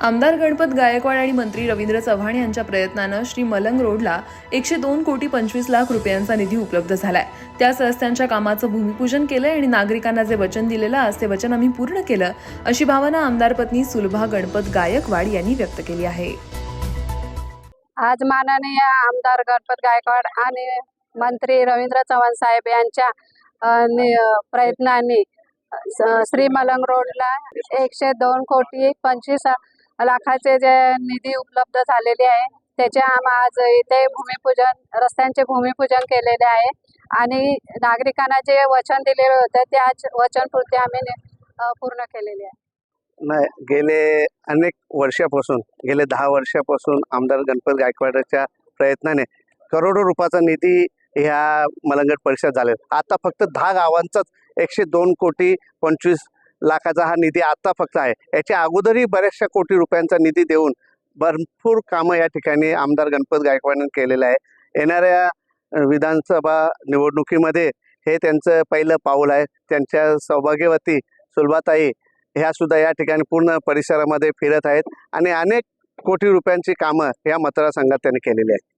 आमदार गणपत गायकवाड आणि मंत्री रवींद्र चव्हाण यांच्या प्रयत्नानं श्री मलंग रोडला एकशे दोन कोटी पंचवीस लाख रुपयांचा निधी उपलब्ध झालाय. त्याच रस्त्यांच्या कामाचं भूमिपूजन केलंय आणि नागरिकांना जे वचन दिलेलं आज ते वचन आम्ही पूर्ण केलं अशी भावना आमदार पत्नी सुलभा गणपत गायकवाड यांनी व्यक्त केली आहे. आज माननीय आमदार गणपत गायकवाड आणि मंत्री रवींद्र चव्हाण साहेब यांच्या प्रयत्नांनी श्री मलंग रोडला एकशे दोन कोटी पंचवीस लाखाचे जे निधी उपलब्ध झालेले आहे त्याचे आम आज इथे भूमिपूजन रस्त्यांचे भूमिपूजन केलेले आहे. आणि नागरिकांना जे वचन दिलेले होते ते आज वचनपूर्ती आम्ही पूर्ण केलेले आहे. नाही गेले अनेक वर्षापासून गेले दहा वर्षापासून आमदार गणपत गायकवाडच्या प्रयत्नाने करोडो रुपयाचा निधी ह्या मलंगड परिषद झाले आता फक्त दहा गावांचाच एकशे दोन कोटी पंचवीस लाखाचा हा निधी आत्ता फक्त आहे. याच्या अगोदरही बऱ्याचशा कोटी रुपयांचा निधी देऊन भरपूर कामं या ठिकाणी आमदार गणपत गायकवाडने केलेलं आहे. येणाऱ्या विधानसभा निवडणुकीमध्ये हे त्यांचं पहिलं पाऊल आहे. त्यांच्या सौभाग्यवती सुलभाताई ह्या सुद्धा या ठिकाणी पूर्ण परिसरामध्ये फिरत आहेत आणि अनेक कोटी रुपयांची कामं या मतदारसंघात त्यांनी केलेली आहेत.